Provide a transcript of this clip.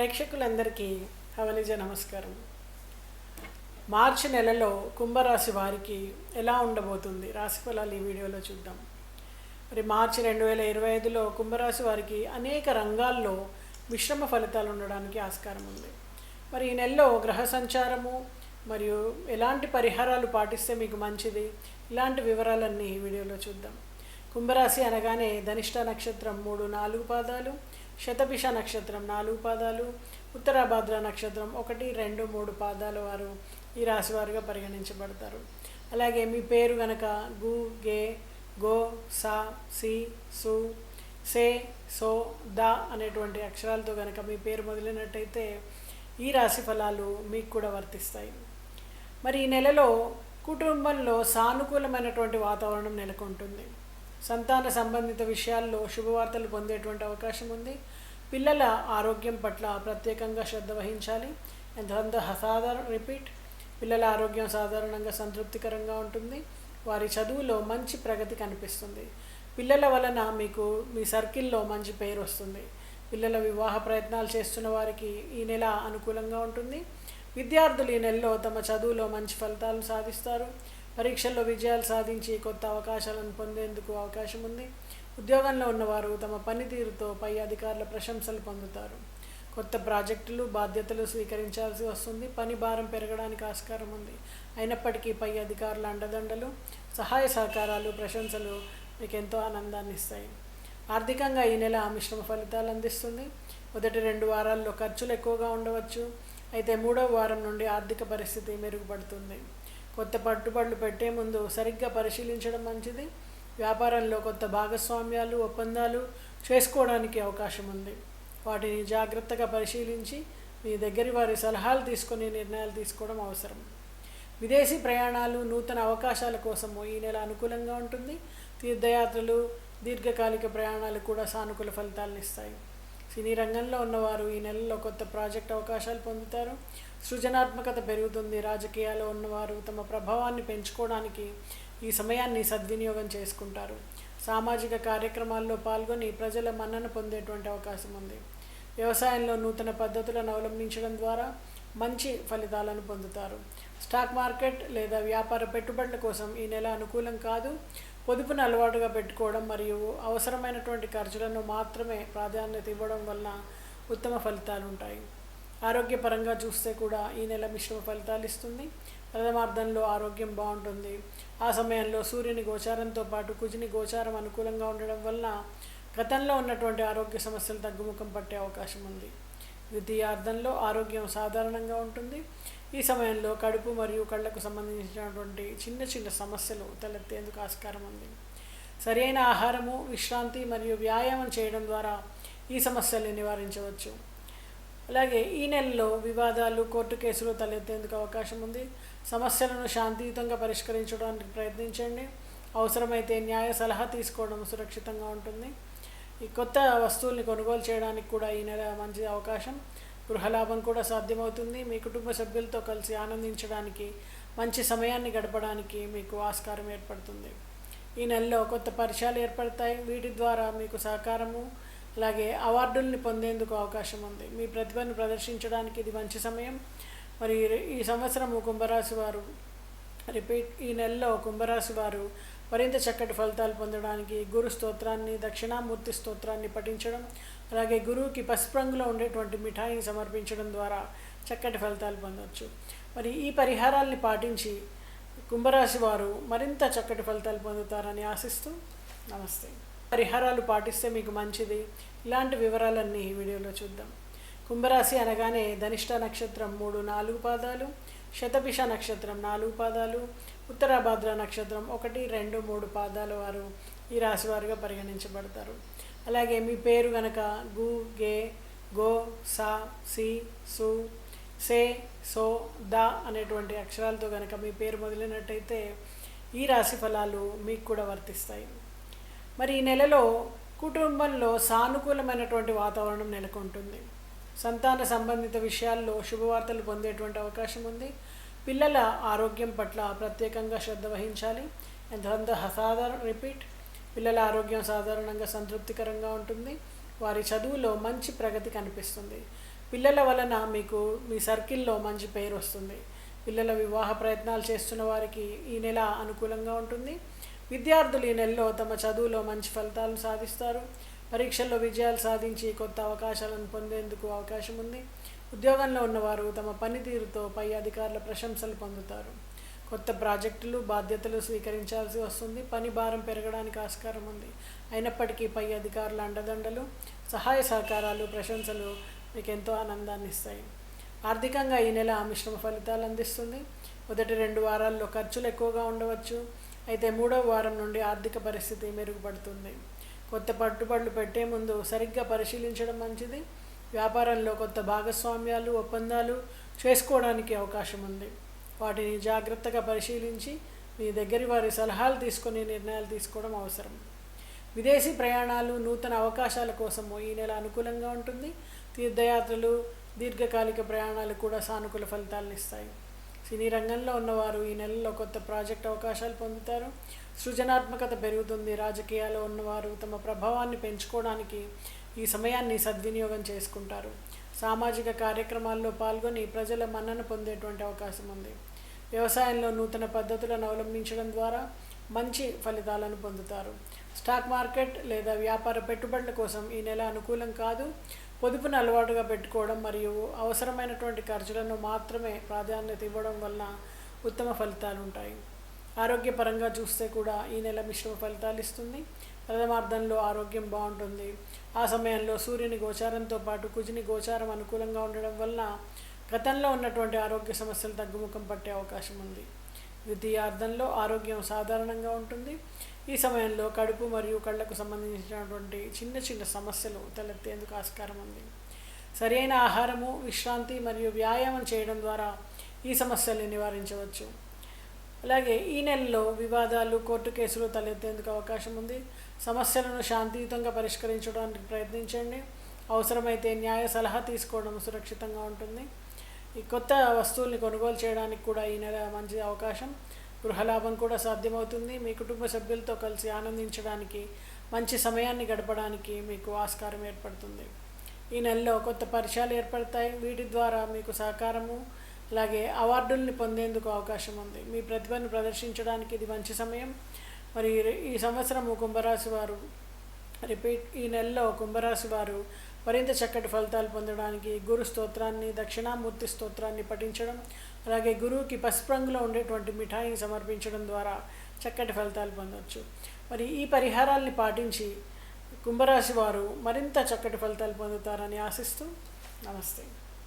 ప్రేక్షకులందరికీ హవలిజ నమస్కారం. మార్చి నెలలో కుంభరాశి వారికి ఎలా ఉండబోతుంది? రాశి ఫలాలు ఈ వీడియోలో చూద్దాం. మరి మార్చి రెండు వేల ఇరవై ఐదులో కుంభరాశి వారికి అనేక రంగాల్లో మిశ్రమ ఫలితాలు ఉండడానికి ఆస్కారం ఉంది. మరి ఈ నెలలో గ్రహ సంచారము మరియు ఎలాంటి పరిహారాలు పాటిస్తే మీకు మంచిది? ఇలాంటి వివరాలన్నీ ఈ వీడియోలో చూద్దాం. కుంభరాశి అనగానే ధనిష్ట నక్షత్రం మూడు నాలుగు పాదాలు శతభిష నక్షత్రం నాలుగు పాదాలు ఉత్తరాభాద్ర నక్షత్రం ఒకటి రెండు మూడు పాదాల వారు ఈ రాశి వారుగా పరిగణించబడతారు. అలాగే మీ పేరు గనక గు గే గో సా సి సు సే సో ద అనేటువంటి అక్షరాలతో కనుక మీ పేరు మొదలైనట్టయితే ఈ రాశి ఫలాలు మీకు కూడా వర్తిస్తాయి. మరి ఈ నెలలో కుటుంబంలో సానుకూలమైనటువంటి వాతావరణం నెలకొంటుంది. సంతాన సంబంధిత విషయాల్లో శుభవార్తలు పొందేటువంటి అవకాశం ఉంది. పిల్లల ఆరోగ్యం పట్ల ప్రత్యేకంగా శ్రద్ధ వహించాలి. ఎంత సాధారణ రిపీట్ పిల్లల ఆరోగ్యం సాధారణంగా సంతృప్తికరంగా ఉంటుంది. వారి చదువులో మంచి ప్రగతి కనిపిస్తుంది. పిల్లల వలన మీకు మీ సర్కిల్లో మంచి పేరు వస్తుంది. పిల్లల వివాహ ప్రయత్నాలు చేస్తున్న వారికి ఈ నెల అనుకూలంగా ఉంటుంది. విద్యార్థులు ఈ నెలలో తమ చదువులో మంచి ఫలితాలను సాధిస్తారు. పరీక్షల్లో విజయాలు సాధించి కొత్త అవకాశాలను పొందేందుకు అవకాశం ఉంది. ఉద్యోగంలో ఉన్నవారు తమ పనితీరుతో పై అధికారుల ప్రశంసలు పొందుతారు. కొత్త ప్రాజెక్టులు బాధ్యతలు స్వీకరించాల్సి వస్తుంది. పని భారం పెరగడానికి ఆస్కారం ఉంది. అయినప్పటికీ పై అధికారుల అండదండలు సహాయ సహకారాలు ప్రశంసలు మీకు ఎంతో ఆనందాన్ని ఇస్తాయి. ఆర్థికంగా ఈ నెల మిశ్రమ ఫలితాలు అందిస్తుంది. మొదటి రెండు వారాల్లో ఖర్చులు ఎక్కువగా ఉండవచ్చు. అయితే మూడవ వారం నుండి ఆర్థిక పరిస్థితి మెరుగుపడుతుంది. కొత్త పట్టుబడులు పెట్టే ముందు సరిగ్గా పరిశీలించడం మంచిది. వ్యాపారంలో కొత్త భాగస్వామ్యాలు ఒప్పందాలు చేసుకోవడానికి అవకాశం ఉంది. వాటిని జాగ్రత్తగా పరిశీలించి మీ దగ్గరి వారి సలహాలు తీసుకొని నిర్ణయాలు తీసుకోవడం అవసరం. విదేశీ ప్రయాణాలు నూతన అవకాశాల కోసము ఈ నెల అనుకూలంగా ఉంటుంది. తీర్థయాత్రలు దీర్ఘకాలిక ప్రయాణాలు కూడా సానుకూల ఫలితాలను ఇస్తాయి. సినీ రంగంలో ఉన్నవారు ఈ నెలలో కొత్త ప్రాజెక్ట్ అవకాశాలు పొందుతారు. సృజనాత్మకత పెరుగుతుంది. రాజకీయాల్లో ఉన్నవారు తమ ప్రభావాన్ని పెంచుకోవడానికి ఈ సమయాన్ని సద్వినియోగం చేసుకుంటారు. సామాజిక కార్యక్రమాల్లో పాల్గొని ప్రజల మన్నన పొందేటువంటి అవకాశం ఉంది. వ్యవసాయంలో నూతన పద్ధతులను అవలంబించడం ద్వారా మంచి ఫలితాలను పొందుతారు. స్టాక్ మార్కెట్ లేదా వ్యాపార పెట్టుబడుల కోసం ఈ నెల అనుకూలం కాదు. పొదుపును అలవాటుగా పెట్టుకోవడం మరియు అవసరమైనటువంటి ఖర్చులను మాత్రమే ప్రాధాన్యత ఇవ్వడం వలన ఉత్తమ ఫలితాలు ఉంటాయి ఆరోగ్యపరంగా చూస్తే కూడా ఈ నెల మిశ్రమ ఫలితాలు ఇస్తుంది. ప్రథమార్థంలో ఆరోగ్యం బాగుంటుంది. ఆ సమయంలో సూర్యుని గోచారంతో పాటు కుజిని గోచారం అనుకూలంగా ఉండడం వలన గతంలో ఉన్నటువంటి ఆరోగ్య సమస్యలు తగ్గుముఖం పట్టే అవకాశం ఉంది. ద్వితీయార్థంలో ఆరోగ్యం సాధారణంగా ఉంటుంది. ఈ సమయంలో కడుపు మరియు కళ్ళకు సంబంధించినటువంటి చిన్న చిన్న సమస్యలు తలెత్తేందుకు ఆస్కారం ఉంది. సరైన ఆహారము విశ్రాంతి మరియు వ్యాయామం చేయడం ద్వారా ఈ సమస్యల్ని నివారించవచ్చు. అలాగే ఈ నెలలో వివాదాలు కోర్టు కేసులు తలెత్తేందుకు అవకాశం ఉంది. సమస్యలను శాంతియుతంగా పరిష్కరించడానికి ప్రయత్నించండి. అవసరమైతే న్యాయ సలహా తీసుకోవడం సురక్షితంగా ఉంటుంది. ఈ కొత్త వస్తువుల్ని కొనుగోలు చేయడానికి కూడా ఈ నెల మంచి అవకాశం. గృహలాభం కూడా సాధ్యమవుతుంది. మీ కుటుంబ సభ్యులతో కలిసి ఆనందించడానికి మంచి సమయాన్ని గడపడానికి మీకు ఆస్కారం ఏర్పడుతుంది. ఈ నెలలో కొత్త పరిచయాలు ఏర్పడతాయి. వీటి ద్వారా మీకు సహకారము అలాగే అవార్డుల్ని పొందేందుకు అవకాశం ఉంది. మీ ప్రతిభను ప్రదర్శించడానికి ఇది మంచి సమయం. మరి ఈ సంవత్సరం కుంభరాశి వారు రిపీట్ ఈ నెలలో కుంభరాశి వారు మరింత చక్కటి ఫలితాలు పొందడానికి గురు స్తోత్రాన్ని దక్షిణామూర్తి స్తోత్రాన్ని పఠించడం అలాగే గురువుకి పసుపు రంగులో ఉండేటువంటి మిఠాయిని సమర్పించడం ద్వారా చక్కటి ఫలితాలు పొందవచ్చు మరి ఈ పరిహారాల్ని పాటించి కుంభరాశి వారు మరింత చక్కటి ఫలితాలు పొందుతారని ఆశిస్తూ నమస్తే. పరిహారాలు పాటిస్తే మీకు మంచిది. ఇలాంటి వివరాలన్నీ ఈ వీడియోలో చూద్దాం. కుంభరాశి అనగానే ధనిష్ట నక్షత్రం మూడు నాలుగు పాదాలు శతభిష నక్షత్రం నాలుగు పాదాలు ఉత్తరాభాద్ర నక్షత్రం ఒకటి రెండు మూడు పాదాల వారు ఈ రాశి వారుగా పరిగణించబడతారు. అలాగే మీ పేరు గనక గు గే గో సా సి సు సే సో ద అనేటువంటి అక్షరాలతో గనక మీ పేరు మొదలైనట్టయితే ఈ రాశి ఫలాలు మీకు కూడా వర్తిస్తాయి. మరి ఈ నెలలో కుటుంబంలో సానుకూలమైనటువంటి వాతావరణం నెలకొంటుంది. సంతాన సంబంధిత విషయాల్లో శుభవార్తలు పొందేటువంటి అవకాశం ఉంది. పిల్లల ఆరోగ్యం పట్ల ప్రత్యేకంగా శ్రద్ధ వహించాలి. ఎంత సాధారణ రిపీట్ పిల్లల ఆరోగ్యం సాధారణంగా సంతృప్తికరంగా ఉంటుంది. వారి చదువులో మంచి ప్రగతి కనిపిస్తుంది. పిల్లల వలన మీకు మీ సర్కిల్లో మంచి పేరు వస్తుంది. పిల్లల వివాహ ప్రయత్నాలు చేస్తున్న వారికి ఈ నెల అనుకూలంగా ఉంటుంది. విద్యార్థులు ఈ నెలలో తమ చదువులో మంచి ఫలితాలను సాధిస్తారు. పరీక్షల్లో విజయాలు సాధించి కొత్త అవకాశాలను పొందేందుకు అవకాశం ఉంది. ఉద్యోగంలో ఉన్నవారు తమ పనితీరుతో పై అధికారుల ప్రశంసలు పొందుతారు. కొత్త ప్రాజెక్టులు బాధ్యతలు స్వీకరించాల్సి వస్తుంది. పని భారం పెరగడానికి ఆస్కారం ఉంది. అయినప్పటికీ పై అధికారుల అండదండలు సహాయ సహకారాలు ప్రశంసలు మీకు ఎంతో ఆనందాన్ని ఇస్తాయి. ఆర్థికంగా ఈ నెల మిశ్రమ ఫలితాలు అందిస్తుంది. మొదటి రెండు వారాల్లో ఖర్చులు ఎక్కువగా ఉండవచ్చు. అయితే మూడవ వారం నుండి ఆర్థిక పరిస్థితి మెరుగుపడుతుంది. కొత్త పట్టుబడులు పెట్టే ముందు సరిగ్గా పరిశీలించడం మంచిది. వ్యాపారంలో కొత్త భాగస్వామ్యాలు ఒప్పందాలు చేసుకోవడానికి అవకాశం ఉంది. వాటిని జాగ్రత్తగా పరిశీలించి మీ దగ్గరి వారి సలహాలు తీసుకుని నిర్ణయాలు తీసుకోవడం అవసరం. విదేశీ ప్రయాణాలు నూతన అవకాశాల కోసము ఈ నెల అనుకూలంగా ఉంటుంది. తీర్థయాత్రలు దీర్ఘకాలిక ప్రయాణాలు కూడా సానుకూల ఫలితాలను ఇస్తాయి. సినీ రంగంలో ఉన్నవారు ఈ నెలలో కొత్త ప్రాజెక్ట్ అవకాశాలు పొందుతారు. సృజనాత్మకత పెరుగుతుంది. రాజకీయాల్లో ఉన్నవారు తమ ప్రభావాన్ని పెంచుకోవడానికి ఈ సమయాన్ని సద్వినియోగం చేసుకుంటారు. సామాజిక కార్యక్రమాల్లో పాల్గొని ప్రజల మన్నన పొందేటువంటి అవకాశం ఉంది. వ్యవసాయంలో నూతన పద్ధతులను అవలంబించడం ద్వారా మంచి ఫలితాలను పొందుతారు. స్టాక్ మార్కెట్ లేదా వ్యాపార పెట్టుబడుల కోసం ఈ నెల అనుకూలం కాదు. పొదుపును అలవాటుగా పెట్టుకోవడం మరియు అవసరమైనటువంటి ఖర్చులను మాత్రమే ప్రాధాన్యత ఇవ్వడం వలన ఉత్తమ ఫలితాలు ఉంటాయి. ఆరోగ్యపరంగా చూస్తే కూడా ఈ నెల మిశ్రమ ఫలితాలు ఇస్తుంది. ప్రథమార్థంలో ఆరోగ్యం బాగుంటుంది. ఆ సమయంలో సూర్యుని గోచారంతో పాటు కుజిని గోచారం అనుకూలంగా ఉండడం వలన గతంలో ఉన్నటువంటి ఆరోగ్య సమస్యలు తగ్గుముఖం పట్టే అవకాశం ఉంది. ద్వితీయార్థంలో ఆరోగ్యం సాధారణంగా ఉంటుంది. ఈ సమయంలో కడుపు మరియు కళ్ళకు సంబంధించినటువంటి చిన్న చిన్న సమస్యలు తలెత్తేందుకు ఆస్కారం ఉంది. సరైన ఆహారము విశ్రాంతి మరియు వ్యాయామం చేయడం ద్వారా ఈ సమస్యల్ని నివారించవచ్చు. అలాగే ఈ నెలలో వివాదాలు కోర్టు కేసులు తలెత్తేందుకు అవకాశం ఉంది. సమస్యలను శాంతియుతంగా పరిష్కరించడానికి ప్రయత్నించండి. అవసరమైతే న్యాయ సలహా తీసుకోవడం సురక్షితంగా ఉంటుంది. ఈ కొత్త వస్తువుల్ని కొనుగోలు చేయడానికి కూడా ఈ నెల మంచి అవకాశం. గృహలాభం కూడా సాధ్యమవుతుంది. మీ కుటుంబ సభ్యులతో కలిసి ఆనందించడానికి మంచి సమయాన్ని గడపడానికి మీకు ఆస్కారం ఏర్పడుతుంది. ఈ నెలలో కొత్త పరిచయాలు ఏర్పడతాయి. వీటి ద్వారా మీకు సహకారము అలాగే అవార్డుల్ని పొందేందుకు అవకాశం ఉంది. మీ ప్రతిభను ప్రదర్శించడానికి ఇది మంచి సమయం. మరి ఈ సంవత్సరము కుంభరాశి వారు రిపీట్ ఈ నెలలో కుంభరాశి వారు మరింత చక్కటి ఫలితాలు పొందడానికి గురు స్తోత్రాన్ని దక్షిణామూర్తి స్తోత్రాన్ని పఠించడం అలాగే గురువుకి పసుపు రంగులో ఉండేటువంటి మిఠాయిని సమర్పించడం ద్వారా చక్కటి ఫలితాలు పొందవచ్చు మరి ఈ పరిహారాల్ని పాటించి కుంభరాశి వారు మరింత చక్కటి ఫలితాలు పొందుతారని ఆశిస్తూ నమస్తే.